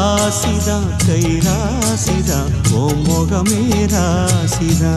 రాసిరా కై రాసిరా ఓ మొగమే రాసిరా